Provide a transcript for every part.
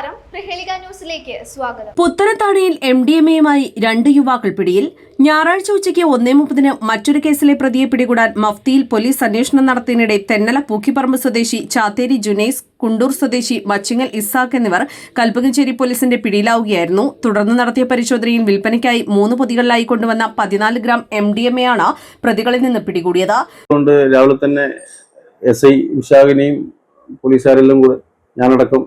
നമസ്കാരം. പ്രഹേളിക ന്യൂസിലേക്ക് സ്വാഗതം. പുത്തനത്താണിയിൽ എം ഡി എം എയുമായി രണ്ട് യുവാക്കൾ പിടിയിൽ. ഞായറാഴ്ച ഉച്ചയ്ക്ക് ഒന്നേ മുപ്പതിന് മറ്റൊരു കേസിലെ പ്രതിയെ പിടികൂടാൻ മഫ്തിയിൽ പോലീസ് അന്വേഷണം നടത്തിയതിനിടെ തെന്നല പൂക്കിപ്പറമ്പ് സ്വദേശി ചാത്തേരി ജുനൈസ് കുണ്ടൂർ സ്വദേശി മച്ചിങ്ങൽ ഇസാഖ് എന്നിവർ കൽപ്പകഞ്ചേരി പോലീസിന്റെ പിടിയിലാവുകയായിരുന്നു. തുടർന്ന് നടത്തിയ പരിശോധനയിൽ വിൽപ്പനയ്ക്കായി മൂന്ന് പൊതികളിലായി കൊണ്ടുവന്ന പതിനാല് gram M D M A ആണ് പ്രതികളിൽ നിന്ന് പിടികൂടിയത്. കൊണ്ട് രാവിലെ തന്നെ എസ് ഐ വിശാഖനെയും പോലീസുകാരെല്ലാം കൂടെ ഞാനടക്കം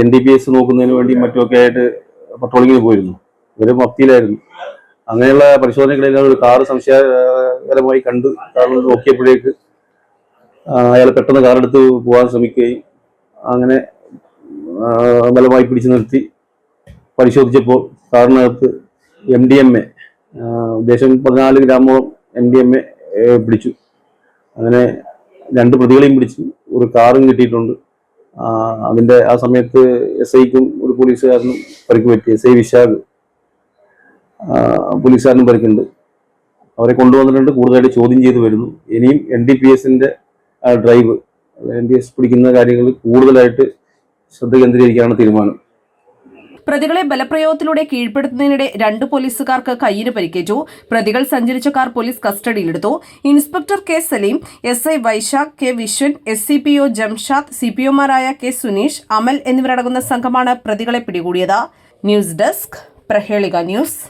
എൻ ഡി പി എസ് നോക്കുന്നതിന് വേണ്ടി മറ്റുമൊക്കെ ആയിട്ട് പട്രോളിങ്ങിന് പോയിരുന്നു. ഇവർ മഫ്തിയിലായിരുന്നു. അങ്ങനെയുള്ള പരിശോധനകളിൽ ഒരു കാറ് സംശയകരമായി കണ്ട് കാറിൽ നോക്കിയപ്പോഴേക്ക് അയാൾ പെട്ടെന്ന് കാറെടുത്ത് പോകാൻ ശ്രമിക്കുകയും അങ്ങനെ ബലമായി പിടിച്ചു നിർത്തി. പരിശോധിച്ചപ്പോൾ കാറിനകത്ത് എം ഡി എം എ ഉദ്ദേശം പതിനാല് ഗ്രാമോളം എം ഡി എം എ പിടിച്ചു. അങ്ങനെ രണ്ട് പ്രതികളെയും പിടിച്ചു. ഒരു കാറും കിട്ടിയിട്ടുണ്ട്. അതിന്റെ ആ സമയത്ത് എസ് ഐക്കും ഒരു പോലീസുകാരനും പരിക്ക് പറ്റി. എസ് ഐ വിശാഖ് പോലീസുകാരനും പരിക്കുണ്ട്. അവരെ കൊണ്ടുവന്നിട്ടുണ്ട്. കൂടുതലായിട്ട് ചോദ്യം ചെയ്തു വരുന്നു. ഇനിയും എൻ ഡി പി എസിന്റെ ഡ്രൈവ് എൻ ഡി എസ് പിടിക്കുന്ന കാര്യങ്ങൾ കൂടുതലായിട്ട് ശ്രദ്ധ കേന്ദ്രീകരിക്കാനാണ് തീരുമാനം. പ്രതികളെ ബലപ്രയോഗത്തിലൂടെ കീഴ്പ്പെടുത്തുന്നതിനിടെ രണ്ട് പോലീസുകാർക്ക് കയ്യിന് പരിക്കേറ്റു. പ്രതികൾ സഞ്ചരിച്ച കാർ പോലീസ് കസ്റ്റഡിയിലെടുത്തു. Inspector K Saleem S I Vaishakh K Vishwan S C P O Jamshad C P ഒമാരായ K Suneesh Amal എന്നിവരടങ്ങുന്ന സംഘമാണ് പ്രതികളെ പിടികൂടിയത്. News desk Prahelika news.